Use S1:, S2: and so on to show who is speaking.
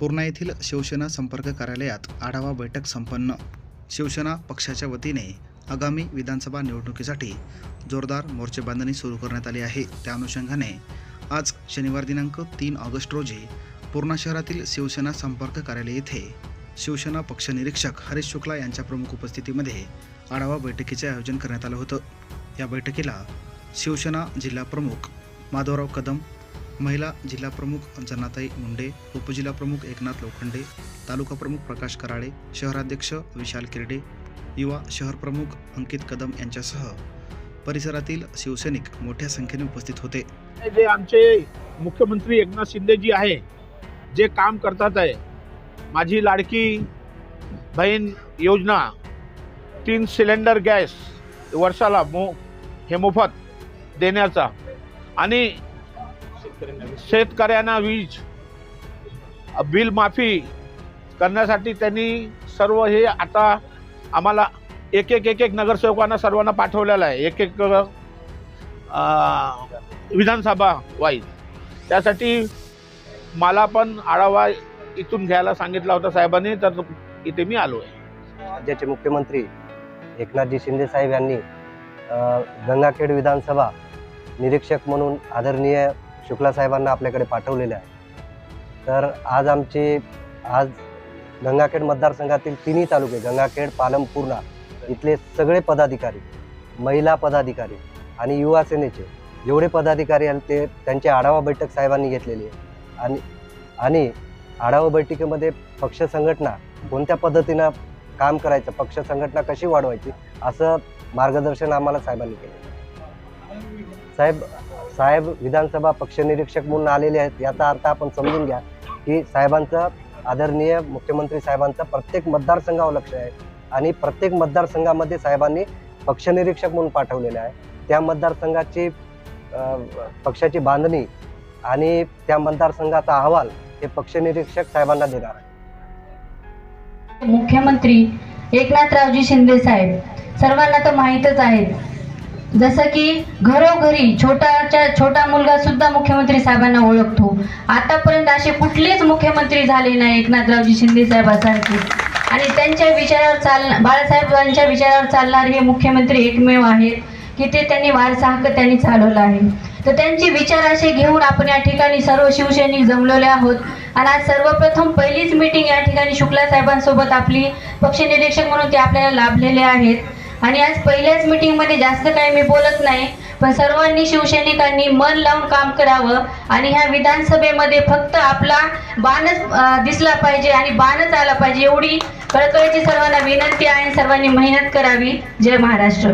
S1: पूर्णा येथील शिवसेना संपर्क कार्यालयात आढावा बैठक संपन्न. शिवसेना पक्षाच्या वतीने आगामी विधानसभा निवडणुकीसाठी जोरदार मोर्चेबांधणी सुरू करण्यात आली आहे. त्या अनुषंगाने आज शनिवार दिनांक तीन ऑगस्ट रोजी पूर्णा शहरातील शिवसेना संपर्क कार्यालय येथे शिवसेना पक्ष निरीक्षक हरीश शुक्ला यांच्या प्रमुख उपस्थितीमध्ये आढावा बैठकीचे आयोजन करण्यात आलं होतं. या बैठकीला शिवसेना जिल्हा प्रमुख माधवराव कदम महिला जिल्हा प्रमुख जनाताई मुंडे उपजिल्हा प्रमुख एकनाथ लोखंडे तालुका प्रमुख प्रकाश कराळे शहराध्यक्ष विशाल किर्डे युवा शहर प्रमुख अंकित कदम यांच्यासह परिसरातील शिवसैनिक मोठ्या संख्येने उपस्थित होते.
S2: जे आमचे मुख्यमंत्री एकनाथ शिंदे जी आहे जे काम करतात आहे माझी लाडकी बहीण योजना तीन सिलेंडर गॅस वर्षाला मो हे मोफत देण्याचा आणि शेतकऱ्यांना वीज बिल माफी करण्यासाठी त्यांनी सर्व हे आता आम्हाला एक एक एक एक नगरसेवकांना सर्वांना पाठवलेलं आहे. एक एक विधानसभा वाईज. त्यासाठी मला पण आढावा इथून घ्यायला सांगितला होता साहेबांनी तर इथे मी आलो आहे.
S3: राज्याचे मुख्यमंत्री एकनाथजी शिंदे साहेब यांनी गंगाखेड विधानसभा निरीक्षक म्हणून आदरणीय शुक्ला साहेबांना आपल्याकडे पाठवलेले आहे तर आज आमचे आज गंगाखेड मतदारसंघातील तिन्ही तालुके गंगाखेड पालमपूर्णा इथले सगळे पदाधिकारी महिला पदाधिकारी आणि युवा सेनेचे जेवढे पदाधिकारी आहेत ते त्यांची आढावा बैठक साहेबांनी घेतलेली आहे. आणि आणि आढावा बैठकीमध्ये पक्ष संघटना कोणत्या पद्धतीनं काम करायचं पक्ष संघटना कशी वाढवायची असं मार्गदर्शन आम्हाला साहेबांनी केलं. साहेब साहेब विधानसभा पक्ष निरीक्षक म्हणून आलेले आहेत याचा अर्थ आपण समजून घ्या की साहेबांचं आदरणीय मुख्यमंत्री साहेबांचं प्रत्येक मतदारसंघावर लक्ष आहे आणि प्रत्येक मतदारसंघामध्ये साहेबांनी पक्षनिरीक्षक म्हणून पाठवलेले आहे. त्या मतदारसंघाची पक्षाची बांधणी आणि त्या मतदारसंघाचा अहवाल हे पक्षनिरीक्षक साहेबांना देणार आहे
S4: मुख्यमंत्री एकनाथरावजी शिंदे साहेब सर्वांना तर माहीतच आहे. जसं की घरोघरी छोटाच्या छोटा मुलगा सुद्धा मुख्यमंत्री साहेबांना ओळखतो. आतापर्यंत असे कुठलेच मुख्यमंत्री झाले नाही एकनाथरावजी शिंदे साहेबांसारखे आणि त्यांच्या विचारावर चाल बाळासाहेबांच्या विचारावर चालणारे हे मुख्यमंत्री एकमेव आहेत की ते त्यांनी वारसा हक्क त्यांनी चालवला आहे. तर त्यांचे विचार असे घेऊन आपण या ठिकाणी सर्व शिवसैनिक जमलेले आहोत. आणि आज सर्वप्रथम पहिलीच मीटिंग या ठिकाणी शुक्ला साहेबांसोबत आपली पक्षनिरीक्षक म्हणून ते आपल्याला लाभलेले आहेत. आणि आज पहिल्याच मीटिंगमध्ये जास्त काही मी बोलत नाही पण सर्वांनी शिवसैनिकांनी मन लावून काम करावं आणि ह्या विधानसभेमध्ये फक्त आपला बाणच दिसला पाहिजे आणि बाणच आला पाहिजे एवढी कळकळीची सर्वांना विनंती आहे सर्वांनी मेहनत करावी. जय महाराष्ट्र.